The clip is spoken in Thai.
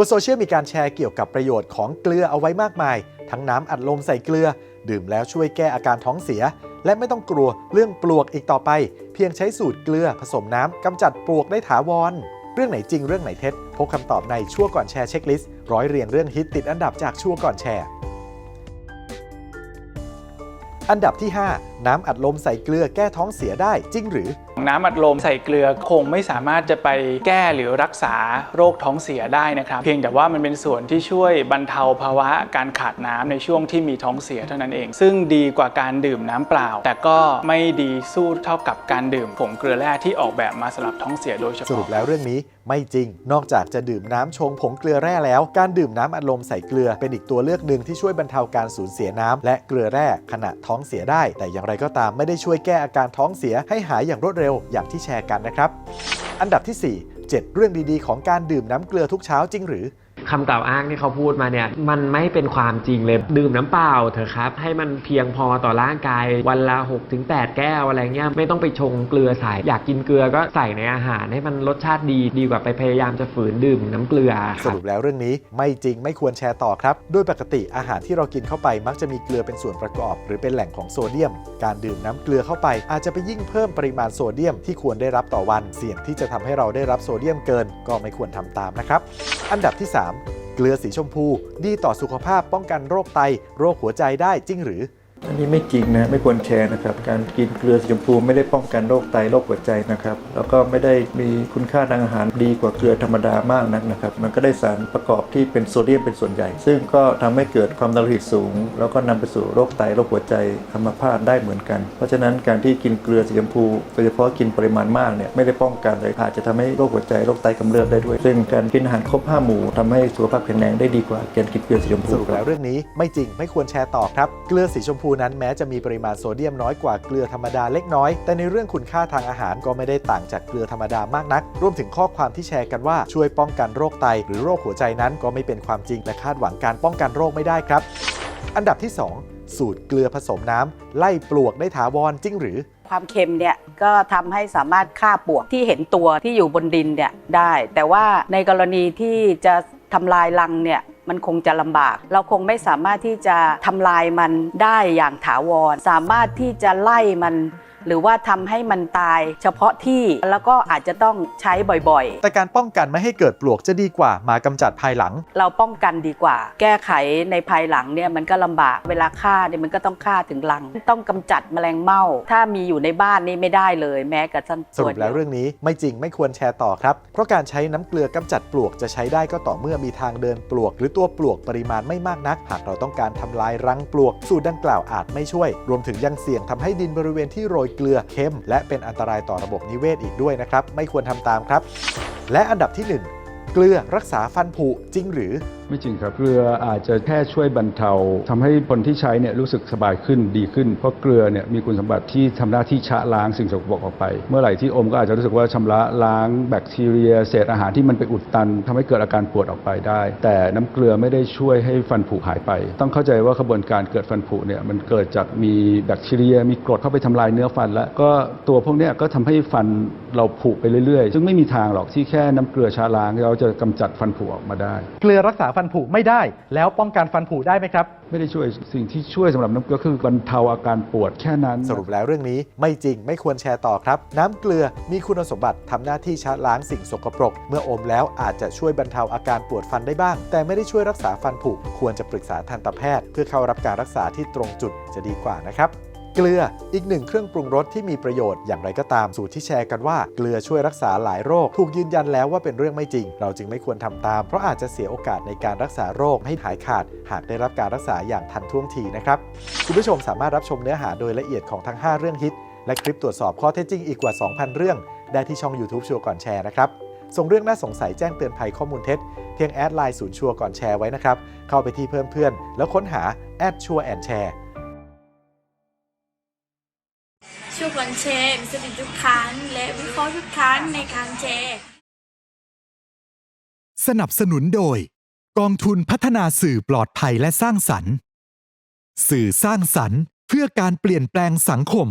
บนโซเชียลมีการแชร์เกี่ยวกับประโยชน์ของเกลือเอาไว้มากมาย ทั้งน้ำอัดลมใส่เกลือ ดื่มแล้วช่วยแก้อาการท้องเสีย และไม่ต้องกลัวเรื่องปลวกอีกต่อไป เพียงใช้สูตรเกลือผสมน้ำกำจัดปลวกได้ถาวร เรื่องไหนจริงเรื่องไหนเท็จพบคำตอบในชั่วก่อนแชร์เช็คลิสต์ร้อยเรียงเรื่องฮิตติดอันดับจากชั่วก่อนแชร์ อันดับที่ 5 น้ำอัดลมใส่เกลือแก้ท้องเสียได้จริงหรือ น้ำอัดลมใส่เกลือคงไม่สามารถจะไปแก้หรือรักษาโรคท้องเสียได้นะครับ เพียงแต่ว่ามันเป็นส่วนที่ช่วยบรรเทาภาวะการขาดน้ำในช่วงที่มีท้องเสียเท่านั้นเอง ซึ่งดีกว่าการดื่มน้ำเปล่า แต่ก็ไม่ดีสู้เท่ากับการดื่มผงเกลือแร่ที่ออกแบบมาสำหรับท้องเสียโดยเฉพาะสรุปแล้วเรื่องนี้ไม่จริง นอกจากจะดื่มน้ำชงผงเกลือแร่แล้ว การดื่มน้ำอัดลมใส่เกลือเป็นอีกตัวเลือกหนึ่งที่ช่วยบรรเทาการสูญเสียน้ำและเกลือแร่ขณะท้องเสียได้ แต่อย่างไรก็ตามไม่ได้ช่วยแก้อาการท้องเสียให้หายอย่างรวดเร็วอย่างที่แชร์กันนะครับ อันดับที่ 4 7 เรื่องดีๆ ของการดื่มน้ำเกลือทุกเช้าจริงหรือ คำกล่าวอ้างที่เขาพูดมาเนี่ยมันไม่เป็นความจริงเลยดื่มน้ำเปล่าเถอะครับ ให้มันเพียงพอต่อร่างกาย วันละ6-8ถึง8แก้วอะไรเงี้ยไม่ต้องไปชงเกลือใส่อยากกินเกลือก็ใส่ในอาหารให้มันรสชาติดีดีกว่าไปพยายามจะฝืนดื่มน้ำเกลือสรุปแล้วเรื่องนี้ไม่จริงไม่ควรแชร์ต่อครับโดยปกติอาหารที่เรากินเข้าไปมักจะมีเกลือเป็นส่วนประกอบ หรือเป็นแหล่งของโซเดียม การดื่มน้ำเกลือเข้าไป อาจจะไปยิ่งเพิ่มปริมาณโซเดียมที่ควรได้รับต่อวัน เสี่ยงที่จะทำให้เราได้รับโซเดียมเกิน ก็ไม่ควรทำตามนะครับ อันดับที่ 3 เกลือสีชมพู ดีต่อสุขภาพป้องกันโรคไต โรคหัวใจได้จริงหรือ อันนี้ไม่จริงนะไม่ควรแชร์นะครับ การกินเกลือสีชมพูไม่ได้ป้องกันโรคไตโรคหัวใจนะครับ แล้วก็ไม่ได้มีคุณค่าทางอาหารดีกว่าเกลือธรรมดามากนักนะครับ มันก็ได้สารประกอบที่เป็นโซเดียมเป็นส่วนใหญ่ ซึ่งก็ทำให้เกิดความดันโลหิตสูง แล้วก็นำไปสู่โรคไตโรคหัวใจอัมพาตได้เหมือนกัน เพราะฉะนั้นการที่กินเกลือสีชมพูโดยเฉพาะกินปริมาณมากเนี่ยไม่ได้ป้องกันเลยอาจจะทำให้โรคหัวใจโรคไตกำเริบได้ด้วย ซึ่งการกินอาหารครบห้าหมู่ทำให้สุขภาพแข็งแรงได้ดีกว่าการกินเกลือสีชมพูสรุปแล้วเรื่องนี้ไม่จริงไม่ควรแชร์ต่อครับเกลือสีชมพูนั้นแม้จะมีปริมาณโซเดียมน้อยกว่าเกลือธรรมดาเล็กน้อย แต่ในเรื่องคุณค่าทางอาหารก็ไม่ได้ต่างจากเกลือธรรมดามากนัก รวมถึงข้อความที่แชร์กันว่าช่วยป้องกันโรคไต หรือโรคหัวใจนั้นก็ไม่เป็นความจริงและคาดหวังการป้องกันโรคไม่ได้ครับ อันดับที่ 2 สูตรเกลือผสมน้ำไล่ปลวกได้ถาวรจริงหรือความเค็มเนี่ยก็ทำให้สามารถฆ่าปลวกที่เห็นตัวที่อยู่บนดินเนี่ยได้ แต่ว่าในกรณีที่จะทำลายรังเนี่ย มันคงจะลำบาก เราคงไม่สามารถที่จะทำลายมันได้อย่างถาวร สามารถที่จะไล่มัน หรือว่าทำให้มันตายเฉพาะที่แล้วก็อาจจะต้องใช้บ่อยๆ แต่การป้องกันไม่ให้เกิดปลวกจะดีกว่ามากำจัดภายหลัง เราป้องกันดีกว่า แก้ไขในภายหลังเนี่ยมันก็ลำบากเวลาฆ่าเนี่ยมันก็ต้องฆ่าถึงรัง ต้องกำจัดแมลงเม่า ถ้ามีอยู่ในบ้านนี่ไม่ได้เลยแม้กระทั่งสรุปแล้วเรื่องนี้ไม่จริงไม่ควรแชร์ต่อครับ เพราะการใช้น้ำเกลือกำจัดปลวกจะใช้ได้ก็ต่อเมื่อมีทางเดินปลวก หรือตัวปลวกปริมาณไม่มากนัก หากเราต้องการทำลายรังปลวก สูตรดังกล่าวอาจไม่ช่วย รวมถึงยังเสี่ยงทำให้ดินบริเวณที่โรยเกลือเค็ม และเป็นอันตรายต่อระบบนิเวศอีกด้วยนะครับ ไม่ควรทำตามครับ และอันดับที่หนึ่งเกลือรักษาฟันผุจริงหรือ ไม่จริงครับ เกลืออาจจะแค่ช่วยบรรเทาทำให้คนที่ใช้เนี่ยรู้สึกสบายขึ้นดีขึ้น เพราะเกลือเนี่ยมีคุณสมบัติที่ทำหน้าที่ชะล้างสิ่งสกปรกออกไป เมื่อไหร่ที่อมก็อาจจะรู้สึกว่าชำระล้างแบคทีเรีย เศษอาหารที่มันไปอุดตันทำให้เกิดอาการปวดออกไปได้ แต่น้ำเกลือไม่ได้ช่วยให้ฟันผุหายไป ต้องเข้าใจว่าขบวนการเกิดฟันผุเนี่ยมันเกิดจากมีแบคทีเรีย มีกรดเข้าไปทำลายเนื้อฟัน แล้วก็ตัวพวกนี้ก็ทำให้ฟันเราผุไปเรื่อยๆ ซึ่งไม่มีทางหรอกที่แค่น้ำเกลือชะล้างเราจะกำจัดฟันผุออกมาได้ เกลือรักษาฟันผุไม่ได้ แล้วป้องกันฟันผุได้ไหมครับ ไม่ได้ช่วยสิ่งที่ช่วยสำหรับน้ำเกลือคือบรรเทาอาการปวดแค่นั้น สรุปแล้วเรื่องนี้ไม่จริงไม่ควรแชร์ต่อครับ น้ำเกลือมีคุณสมบัติทำหน้าที่ชะล้างสิ่งสกปรก เมื่ออมแล้วอาจจะช่วยบรรเทาอาการปวดฟันได้บ้าง แต่ไม่ได้ช่วยรักษาฟันผุควรจะปรึกษาทันตแพทย์ เพื่อเข้ารับการรักษาที่ตรงจุดจะดีกว่านะครับ เกลืออีกหนึ่งเครื่องปรุงรสที่มีประโยชน์อย่างไรก็ตามสูตรที่แชร์กันว่าเกลือช่วยรักษาหลายโรค ถูกยืนยันแล้วว่าเป็นเรื่องไม่จริง เราจึงไม่ควรทำตาม เพราะอาจจะเสียโอกาสในการรักษาโรคให้หายขาด หากได้รับการรักษาอย่างทันท่วงทีนะครับคุณผู้ชมสามารถรับชมเนื้อหาโดยละเอียดของทั้ง 5 เรื่องฮิต และคลิปตรวจสอบข้อเท็จจริงอีกกว่า 2,000 เรื่อง ได้ที่ช่อง YouTube ชัวร์ก่อนแชร์นะครับส่งเรื่องน่าสงสัยแจ้งเตือนภัยข้อมูลเท็จ เพียงแอดไลน์ศูนย์ชัวร์ก่อนแชร์ไว้นะครับเข้าไปที่เพิ่มเพื่อน แล้วค้นหาแอดชัวร์แอนแชร์ การแชร์มีสติทุกครั้งและวิเคราะห์ทุกครั้งในการแชร์ สนับสนุนโดย กองทุนพัฒนาสื่อปลอดภัยและสร้างสรรค์ สื่อสร้างสรรค์เพื่อการเปลี่ยนแปลงสังคม